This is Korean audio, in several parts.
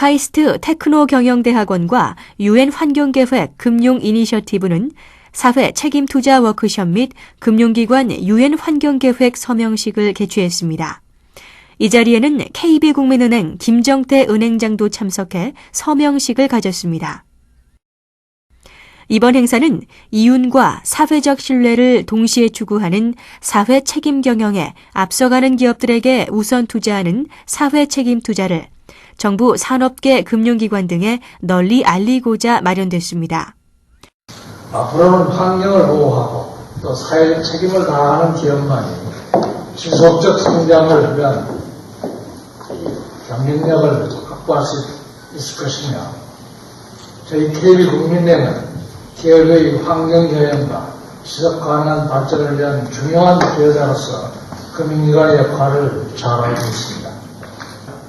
카이스트 테크노 경영대학원과 유엔 환경계획 금융 이니셔티브는 사회 책임 투자 워크숍 및 금융기관 유엔 환경계획 서명식을 개최했습니다. 이 자리에는 KB국민은행 김정태 은행장도 참석해 서명식을 가졌습니다. 이번 행사는 이윤과 사회적 신뢰를 동시에 추구하는 사회 책임 경영에 앞서가는 기업들에게 우선 투자하는 사회 책임 투자를 정부 산업계 금융기관 등에 널리 알리고자 마련됐습니다. 앞으로는 환경을 보호하고 또 사회적 책임을 다하는 기업만이 지속적 성장을 위한 경쟁력을 확보할 수 있을 것이며 저희 KB국민회는 기업의 환경경영과 지속 가능한 발전을 위한 중요한 기여자로서 금융기관의 역할을 잘 알고 있습니다.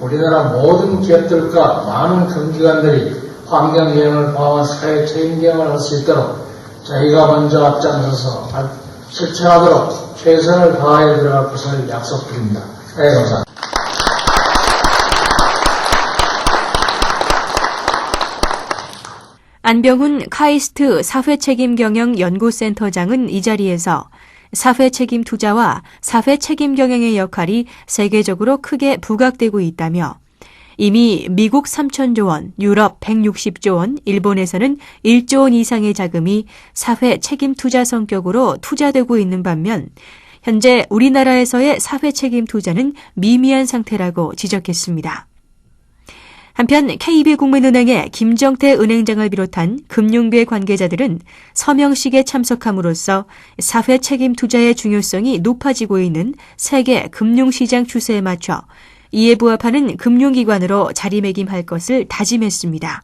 우리나라 모든 기업들과 많은 금기관들이 환경경영을 포함한 사회 책임경영을 할 수 있도록 저희가 먼저 앞장서서 실천하도록 최선을 다해 들어갈 것을 약속드립니다. 네, 감사합니다. 안병훈 카이스트 사회책임경영연구센터장은 이 자리에서 사회 책임 투자와 사회 책임 경영의 역할이 세계적으로 크게 부각되고 있다며 이미 미국 3천조 원, 유럽 160조 원, 일본에서는 1조 원 이상의 자금이 사회 책임 투자 성격으로 투자되고 있는 반면 현재 우리나라에서의 사회 책임 투자는 미미한 상태라고 지적했습니다. 한편 KB국민은행의 김정태 은행장을 비롯한 금융계 관계자들은 서명식에 참석함으로써 사회 책임 투자의 중요성이 높아지고 있는 세계 금융시장 추세에 맞춰 이에 부합하는 금융기관으로 자리매김할 것을 다짐했습니다.